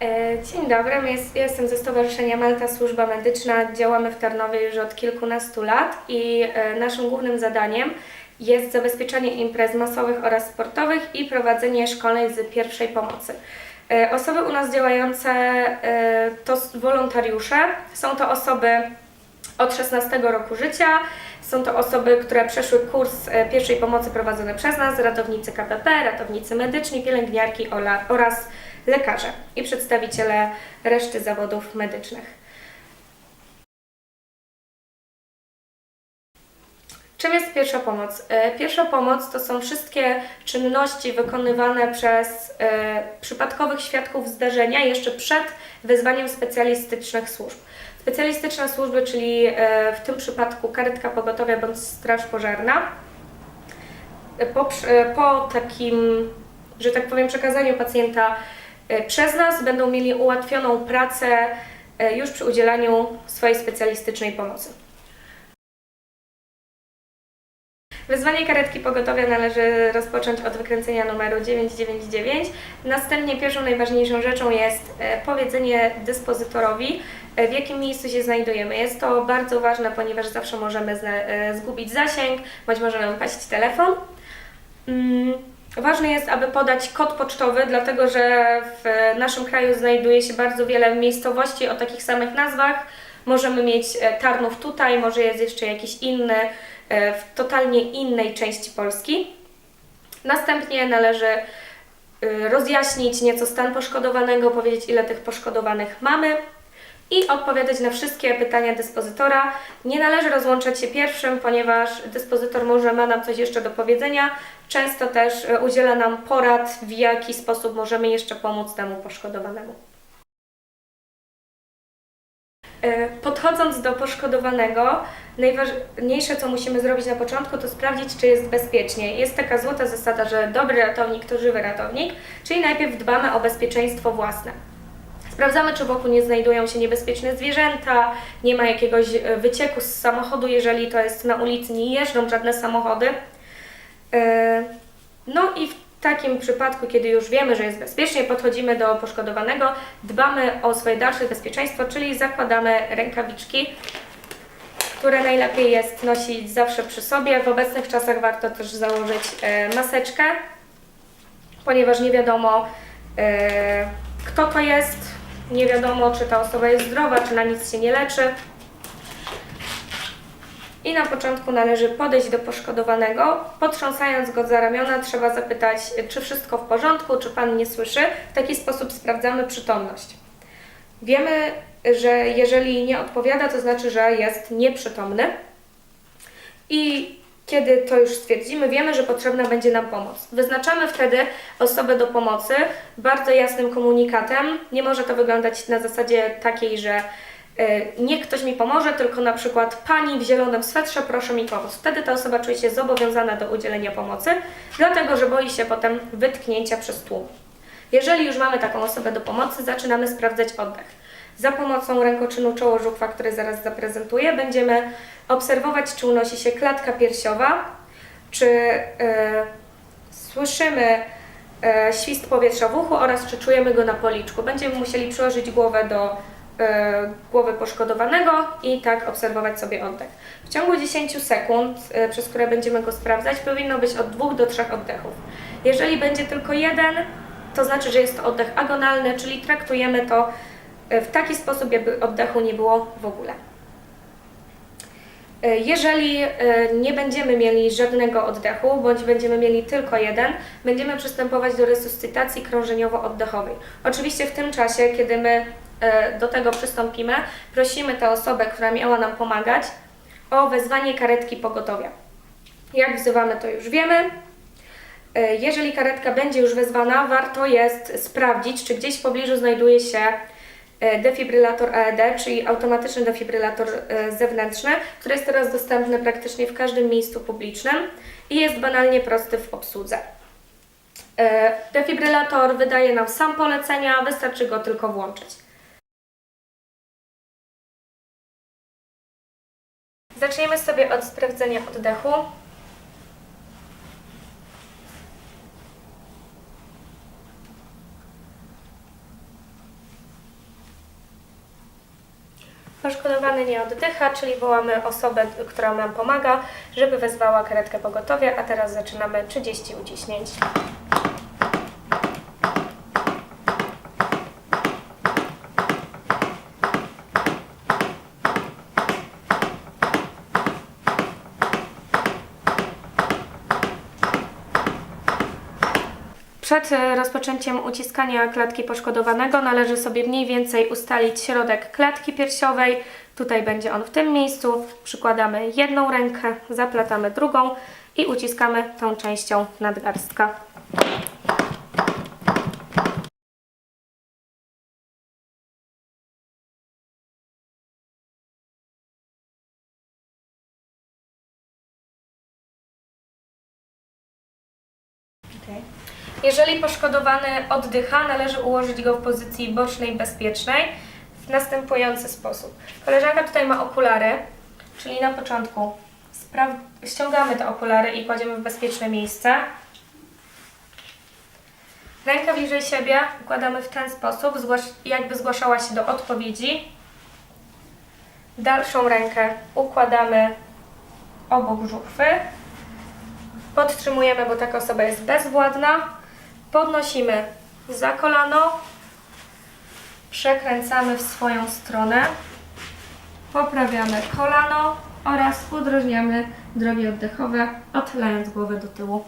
E, Dzień dobry, ja jestem ze Stowarzyszenia Malta Służba Medyczna. Działamy w Tarnowie już od kilkunastu lat i e, naszym głównym zadaniem jest zabezpieczanie imprez masowych oraz sportowych i prowadzenie szkoleń z pierwszej pomocy. E, Osoby u nas działające to wolontariusze. Są to osoby od 16 roku życia. Są to osoby, które przeszły kurs pierwszej pomocy prowadzony przez nas, ratownicy KPP, ratownicy medyczni, pielęgniarki oraz lekarze i przedstawiciele reszty zawodów medycznych. Czym jest pierwsza pomoc? E, Pierwsza pomoc to są wszystkie czynności wykonywane przez e, przypadkowych świadków zdarzenia jeszcze przed wezwaniem specjalistycznych służb. Specjalistyczne służby, czyli e, w tym przypadku karetka pogotowia bądź straż pożarna, po, po takim, że tak powiem, przekazaniu pacjenta przez nas będą mieli ułatwioną pracę e, już przy udzielaniu swojej specjalistycznej pomocy. Wezwanie karetki pogotowia należy rozpocząć od wykręcenia numeru 999. Następnie pierwszą najważniejszą rzeczą jest e, powiedzenie dyspozytorowi, e, w jakim miejscu się znajdujemy. Jest to bardzo ważne, ponieważ zawsze możemy e, zgubić zasięg, bądź może nam paść telefon. Ważne jest, aby podać kod pocztowy, dlatego że w naszym kraju znajduje się bardzo wiele miejscowości o takich samych nazwach. Możemy mieć e, Tarnów tutaj, może jest jeszcze jakiś inny e, w totalnie innej części Polski. Następnie należy y, rozjaśnić nieco stan poszkodowanego, powiedzieć ile tych poszkodowanych mamy i odpowiadać na wszystkie pytania dyspozytora. Nie należy rozłączać się pierwszym, ponieważ dyspozytor może ma nam coś jeszcze do powiedzenia. Często też y, udziela nam porad, w jaki sposób możemy jeszcze pomóc temu poszkodowanemu. E, Podchodząc do poszkodowanego, najważniejsze co musimy zrobić na początku, to sprawdzić, czy jest bezpiecznie. Jest taka złota zasada, że dobry ratownik to żywy ratownik, czyli najpierw dbamy o bezpieczeństwo własne. Sprawdzamy, czy wokół nie znajdują się niebezpieczne zwierzęta, nie ma jakiegoś e, wycieku z samochodu, jeżeli to jest na ulicy, nie jeżdżą żadne samochody. E, No i w takim przypadku, kiedy już wiemy, że jest bezpiecznie, podchodzimy do poszkodowanego, dbamy o swoje dalsze bezpieczeństwo, czyli zakładamy rękawiczki, które najlepiej jest nosić zawsze przy sobie. W obecnych czasach warto też założyć e, maseczkę, ponieważ nie wiadomo kto to jest, nie wiadomo czy ta osoba jest zdrowa, czy na nic się nie leczy. I na początku należy podejść do poszkodowanego. Potrząsając go za ramiona, trzeba zapytać, czy wszystko w porządku, czy pan nie słyszy. W taki sposób sprawdzamy przytomność. Wiemy, że jeżeli nie odpowiada, to znaczy, że jest nieprzytomny. I kiedy to już stwierdzimy, wiemy, że potrzebna będzie nam pomoc. Wyznaczamy wtedy osobę do pomocy bardzo jasnym komunikatem. Nie może to wyglądać na zasadzie takiej, że y, nie ktoś mi pomoże, tylko na przykład pani w zielonym swetrze, proszę mi pomóc. Wtedy ta osoba czuje się zobowiązana do udzielenia pomocy, dlatego że boi się potem wytknięcia przez tłum. Jeżeli już mamy taką osobę do pomocy, zaczynamy sprawdzać oddech. Za pomocą rękoczynu czoło-żuchwa, który zaraz zaprezentuję, będziemy obserwować, czy unosi się klatka piersiowa, czy e, słyszymy e, świst powietrza w uchu oraz czy czujemy go na policzku. Będziemy musieli przyłożyć głowę do e, głowy poszkodowanego i tak obserwować sobie oddech. W ciągu 10 sekund, e, przez które będziemy go sprawdzać, powinno być od 2 do 3 oddechów. Jeżeli będzie tylko jeden, to znaczy, że jest to oddech agonalny, czyli traktujemy to w taki sposób, jakby oddechu nie było w ogóle. E, Jeżeli e, nie będziemy mieli żadnego oddechu, bądź będziemy mieli tylko jeden, będziemy przystępować do resuscytacji krążeniowo-oddechowej. Oczywiście w tym czasie, kiedy my e, do tego przystąpimy, prosimy tę osobę, która miała nam pomagać, o wezwanie karetki pogotowia. Jak wzywamy, to już wiemy. Jeżeli karetka będzie już wezwana, warto jest sprawdzić, czy gdzieś w pobliżu znajduje się defibrylator AED, czyli automatyczny defibrylator e, zewnętrzny, który jest teraz dostępny praktycznie w każdym miejscu publicznym i jest banalnie prosty w obsłudze. E, Defibrylator wydaje nam sam polecenia, wystarczy go tylko włączyć. Zaczniemy sobie od sprawdzenia oddechu. Poszkodowany nie oddycha, czyli wołamy osobę, która nam pomaga, żeby wezwała karetkę pogotowia, a teraz zaczynamy 30 uciśnięć. Przed rozpoczęciem uciskania klatki poszkodowanego należy sobie mniej więcej ustalić środek klatki piersiowej. Tutaj będzie on w tym miejscu. Przykładamy jedną rękę, zaplatamy drugą i uciskamy tą częścią nadgarstka. Jeżeli poszkodowany oddycha, należy ułożyć go w pozycji bocznej bezpiecznej w następujący sposób. Koleżanka tutaj ma okulary, czyli na początku ściągamy te okulary i kładziemy w bezpieczne miejsce. Rękę bliżej siebie układamy w ten sposób, jakby zgłaszała się do odpowiedzi. Dalszą rękę układamy obok żuchwy. Podtrzymujemy, bo taka osoba jest bezwładna. Podnosimy za kolano. Przekręcamy w swoją stronę. Poprawiamy kolano oraz udrożniamy drogi oddechowe, odchylając głowę do tyłu.